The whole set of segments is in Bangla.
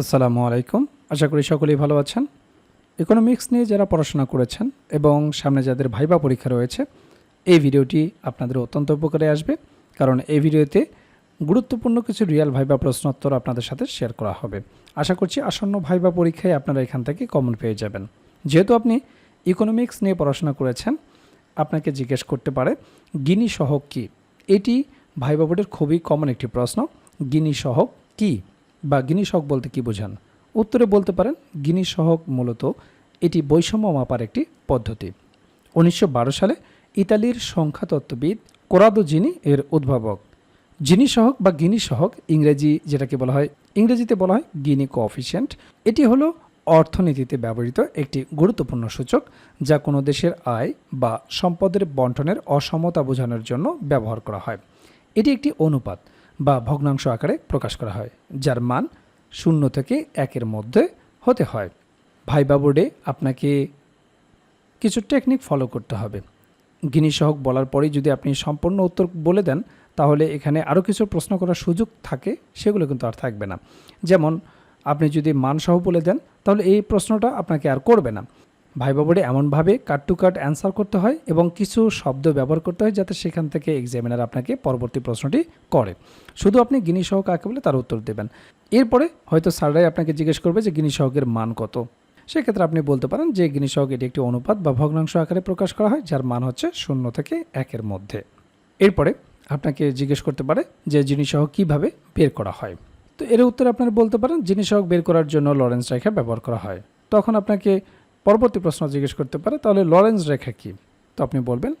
আসসালামু আলাইকুম। আশা করি সকলেই ভালো আছেন। ইকোনমিক্স নিয়ে যারা পড়াশোনা করেছেন এবং সামনে যাদের ভাইবা পরীক্ষা রয়েছে, এই ভিডিওটি আপনাদের অত্যন্ত উপকারে আসবে। কারণ এই ভিডিওতে গুরুত্বপূর্ণ কিছু রিয়াল ভাইবা প্রশ্নোত্তর আপনাদের সাথে শেয়ার করা হবে। আশা করছি আসন্ন ভাইবা পরীক্ষায় আপনারা এখান থেকে কমন পেয়ে যাবেন। যেহেতু আপনি ইকোনমিক্স নিয়ে পড়াশোনা করেছেন, আপনাকে জিজ্ঞেস করতে পারে, গিনি সহক কী? এটি ভাইবা বোর্ডের খুবই কমন একটি প্রশ্ন, গিনি সহক কী? বা গিনি সহক বলতে কি বোঝান? উত্তরে বলতে পারেন, গিনি সহক মূলত এটি বৈষম্য মাপার একটি পদ্ধতি। উনিশশো বারো সালে ইতালির সংখ্যাতত্ত্ববিদ কোরাদো জিনি এর উদ্ভাবক। জিনি সহক বা গিনি সহক ইংরেজি যেটাকে বলা হয়, ইংরেজিতে বলা হয় গিনি কোঅফিসিয়েন্ট এটি হলো অর্থনীতিতে ব্যবহৃত একটি গুরুত্বপূর্ণ সূচক যা কোনো দেশের আয় বা সম্পদের বন্টনের অসমতা বোঝানোর জন্য ব্যবহার করা হয়। এটি একটি অনুপাত। বা ভগ্নাংশ আকারে প্রকাশ করা হয়, যার মান শূন্য থেকে একের মধ্যে হতে হয়। ভাইবা বোর্ডে আপনাকে কিছু টেকনিক ফলো করতে হবে। গিনি সহক বলার পরেই যদি আপনি সম্পূর্ণ উত্তর বলে দেন, তাহলে এখানে আরও কিছু প্রশ্ন করার সুযোগ থাকে, সেগুলো কিন্তু আর থাকবে না। যেমন, আপনি যদি মানসহ বলে দেন, তাহলে এই প্রশ্নটা আপনাকে আর করবে না। ভাইবা এমনভাবে কাট টু কাট অ্যান্সার করতে হয় এবং কিছু শব্দ ব্যবহার করতে হয় যাতে সেখান থেকে এক্সামিনার আপনাকে পরবর্তী প্রশ্নটি করে। শুধু আপনি গিনি সহ কাকে বলে তার উত্তর দেবেন। এরপরে হয়তো স্যাররাই আপনাকে জিজ্ঞেস করবে যে গিনি সহকের মান কত। সেক্ষেত্রে আপনি বলতে পারেন যে গিনি সহক এটি একটি অনুপাত বা ভগ্নাংশ আকারে প্রকাশ করা হয়, যার মান হচ্ছে শূন্য থেকে একের মধ্যে। এরপরে আপনাকে জিজ্ঞেস করতে পারে যে জিনিস সহক কীভাবে বের করা হয়। তো এর উত্তরে আপনারা বলতে পারেন জিনিস সহক বের করার জন্য লরেন্স রেখা ব্যবহার করা হয়। তখন আপনাকে পরবর্তী প্রশ্ন জিজ্ঞেস করতে পারে, তাহলে লরেন্স রেখা কি? তো আপনি বলবেন,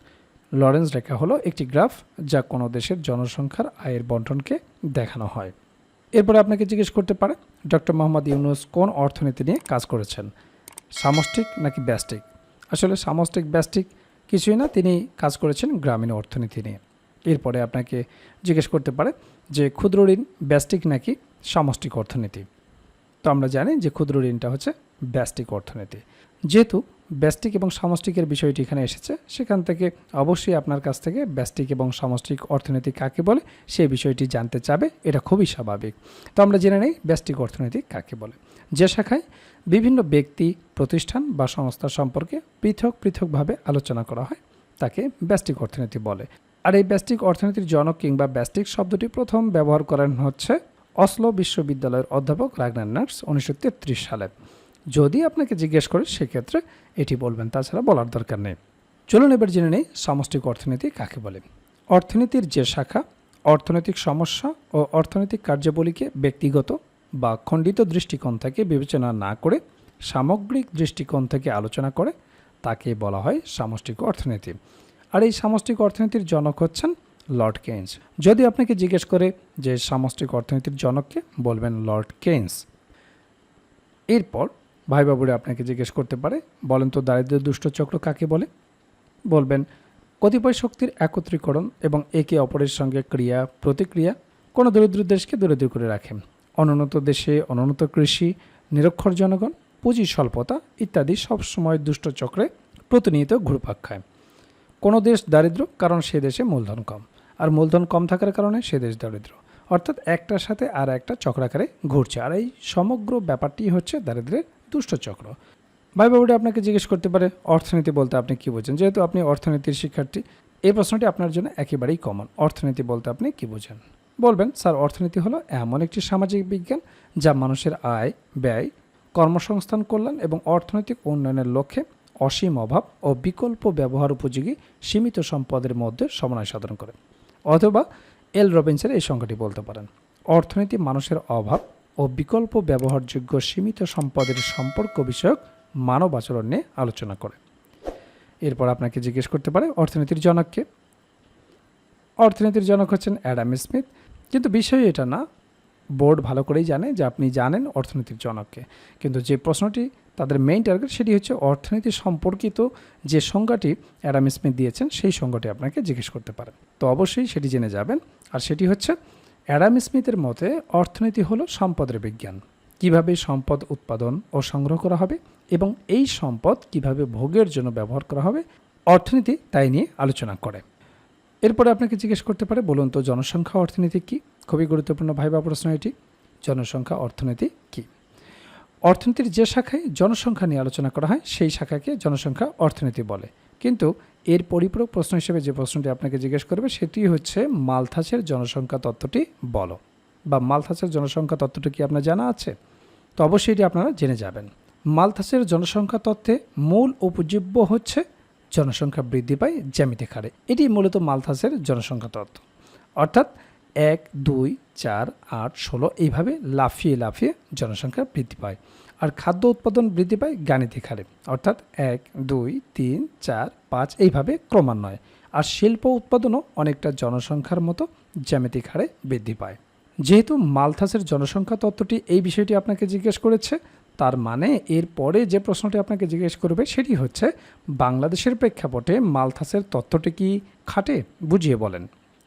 লরেন্স রেখা হলো একটি গ্রাফ যা কোনো দেশের জনসংখ্যার আয়ের বন্টনকে দেখানো হয়। এরপরে আপনাকে জিজ্ঞেস করতে পারে, ডক্টর মোহাম্মদ ইউনুস কোন অর্থনীতি নিয়ে কাজ করেছেন? সামষ্টিক নাকি ব্যাস্টিক আসলে সামষ্টিক ব্যাস্টিক কিছুই না, তিনি কাজ করেছেন গ্রামীণ অর্থনীতি নিয়ে। এরপরে আপনাকে জিজ্ঞেস করতে পারে যে ক্ষুদ্র ঋণ, ব্যষ্টিক নাকি সামষ্টিক অর্থনীতি? তো আমরা জানি যে ক্ষুদ্র ঋণটা হচ্ছে ব্যষ্টিক অর্থনীতি। যেহেতু ব্যষ্টিক এবং সামষ্টিকের বিষয়টি এখানে এসেছে, সেখান থেকে অবশ্যই আপনার কাছ থেকে ব্যষ্টিক এবং সামষ্টিক অর্থনীতি কাকে বলে সেই বিষয়টি জানতে চাবে, এটা খুবই স্বাভাবিক। তো আমরা জেনে নেই ব্যষ্টিক অর্থনীতি কাকে বলে। যে শাখায় বিভিন্ন ব্যক্তি, প্রতিষ্ঠান বা সংস্থা সম্পর্কে পৃথক পৃথকভাবে আলোচনা করা হয়, তাকে ব্যষ্টিক অর্থনীতি বলে। আর এই ব্যষ্টিক অর্থনীতির জনক কিংবা ব্যষ্টিক শব্দটি প্রথম ব্যবহার করেন হচ্ছে অসলো বিশ্ববিদ্যালয়ের অধ্যাপক রাগনার নার্স উনিশশো তেত্রিশ সালে। যদি আপনাকে জিজ্ঞেস করে, সেক্ষেত্রে এটি বলবেন, তাছাড়া বলার দরকার নেই। চলুন এবার জেনে নেই সামষ্টিক অর্থনীতি কাকে বলে। অর্থনীতির যে শাখা, অর্থনৈতিক সমস্যা ও অর্থনৈতিক কার্যাবলীকে ব্যক্তিগত বা খণ্ডিত দৃষ্টিকোণ থেকে বিবেচনা না করে সামগ্রিক দৃষ্টিকোণ থেকে আলোচনা করে, তাকে বলা হয় সামষ্টিক অর্থনীতি। আর এই সামষ্টিক অর্থনীতির জনক হচ্ছেন লর্ড কেইন্স যদি আপনাকে জিজ্ঞেস করে যে সামষ্টিক অর্থনীতির জনককে বলবেন লর্ড কেইন্স এরপর ভাই বাবুরে আপনাকে জিজ্ঞেস করতে পারে, বলেন তো দারিদ্র্য দুষ্ট চক্র কাকে বলে? বলবেন, কতিপয় শক্তির একত্রীকরণ এবং একে অপরের সঙ্গে ক্রিয়া, প্রতিক্রিয়া কোনো দরিদ্র দেশকে দরিদ্র করে রাখে। অনুন্নত দেশে অনুন্নত কৃষি, নিরক্ষর জনগণ, পুঁজি স্বল্পতা ইত্যাদি সবসময় দুষ্ট চক্রে প্রতিনিয়ত ঘুরপাক খায়। কোনো দেশ দারিদ্র কারণ সে দেশে মূলধন কম। আর মূলধন কম থাকার কারণে সে দেশ দারিদ্র। অর্থাৎ একটার সাথে আর একটা চক্রাকারে ঘুরছে। আর এই সমগ্র ব্যাপারটি হচ্ছে দারিদ্রের দুষ্ট চক্র। ভাই বাবুটি আপনাকে জিজ্ঞেস করতে পারে, অর্থনীতি বলতে আপনি কি বোঝেন? যেহেতু আপনি অর্থনীতির শিক্ষার্থী, এই প্রশ্নটি আপনার জন্য একেবারেই কমন অর্থনীতি বলতে আপনি কি বোঝেন? বলবেন, স্যার, অর্থনীতি হলো এমন একটি সামাজিক বিজ্ঞান যা মানুষের আয়, ব্যয়, কর্মসংস্থান, কল্যাণ এবং অর্থনৈতিক উন্নয়নের লক্ষ্যে অসীম অভাব ও বিকল্প ব্যবহার উপযোগী সীমিত সম্পদের মধ্যে সমন্বয় সাধন করে। অথবা এল রবিনসের এই সংখ্যাটি বলতে পারেন। অর্থনীতি মানুষের অভাব ও বিকল্প ব্যবহারযোগ্য সীমিত সম্পদের সম্পর্ক বিষয়ক মানব আচরণ নিয়ে আলোচনা করে। এরপর আপনাকে জিজ্ঞেস করতে পারে অর্থনীতির জনককে অর্থনীতির জনক হচ্ছেন অ্যাডাম স্মিথ। কিন্তু বিষয় এটা না বোর্ড ভালো করেই জানে যে আপনি জানেন অর্থনীতির জনককে। কিন্তু যে প্রশ্নটি তাদের মেইন টার্গেট সেটি হচ্ছে অর্থনীতি সম্পর্কিত যে সংজ্ঞাটি অ্যাডাম স্মিথ দিয়েছেন, সেই সংজ্ঞাটি আপনাকে জিজ্ঞেস করতে পারেন। তো অবশ্যই সেটি জেনে যাবেন। আর সেটি হচ্ছে, অ্যাডাম স্মিথের মতে অর্থনীতি হলো সম্পদের বিজ্ঞান। কীভাবে সম্পদ উৎপাদন ও সংগ্রহ করা হবে এবং এই সম্পদ কীভাবে ভোগের জন্য ব্যবহার করা হবে, অর্থনীতি তাই নিয়ে আলোচনা করে। এরপরে আপনাকে জিজ্ঞেস করতে পারে, বলুন তো জনসংখ্যা অর্থনীতি কী? খুবই গুরুত্বপূর্ণ ভাইবা প্রশ্ন এটি, জনসংখ্যা অর্থনীতি কি? অর্থনীতির যে শাখায় জনসংখ্যা নিয়ে আলোচনা করা হয়, সেই শাখাকে জনসংখ্যা অর্থনীতি বলে। কিন্তু এর পরিপূরক প্রশ্ন হিসেবে যে প্রশ্নটি আপনাকে জিজ্ঞেস করবে, সেটি হচ্ছে মালথাসের জনসংখ্যা তত্ত্বটি বলো। বা মালথাসের জনসংখ্যা তত্ত্বটি কি আপনার জানা আছে? তো অবশ্যই এটি আপনারা জেনে যাবেন। মালথাসের জনসংখ্যা তত্ত্বে মূল উপজীব্য হচ্ছে জনসংখ্যা বৃদ্ধি পায় জ্যামিতিক হারে। এটি মূলত মালথাসের জনসংখ্যা তত্ত্ব। অর্থাৎ এক, দুই, চার, আট, ষোলো এইভাবে লাফিয়ে লাফিয়ে জনসংখ্যা বৃদ্ধি পায়। আর খাদ্য উৎপাদন বৃদ্ধি পায় গাণিতিক হারে। অর্থাৎ এক, দুই, তিন, চার, পাঁচ এইভাবে ক্রমান্বয়ে। আর শিল্প উৎপাদনও অনেকটা জনসংখ্যার মতো জ্যামিতিক হারে বৃদ্ধি পায়। যেহেতু মালথাসের জনসংখ্যা তত্ত্বটি এই বিষয়টি আপনাকে জিজ্ঞেস করেছে, তার মানে এর পরে যে প্রশ্নটি আপনাকে জিজ্ঞেস করবে সেটি হচ্ছে, বাংলাদেশের প্রেক্ষাপটে মালথাসের তত্ত্বটি কি খাটে? বুঝিয়ে বলেন।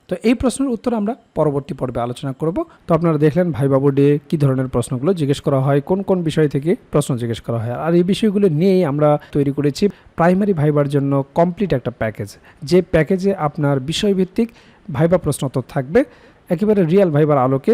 তো এই প্রশ্নের উত্তর আমরা পরবর্তী পর্বে আলোচনা করব। তো আপনারা দেখলেন ভাইবাবু ডে কী ধরনের প্রশ্নগুলো জিজ্ঞেস করা হয়, কোন কোন বিষয় থেকে প্রশ্ন জিজ্ঞেস করা হয়। আর এই বিষয়গুলো নিয়েই আমরা তৈরি করেছি প্রাইমারি ভাইবার জন্য কমপ্লিট একটা প্যাকেজ। যে প্যাকেজে আপনার বিষয়ভিত্তিক ভাইবা প্রশ্নোত্তর থাকবে, একেবারে রিয়েল ভাইবার আলোকে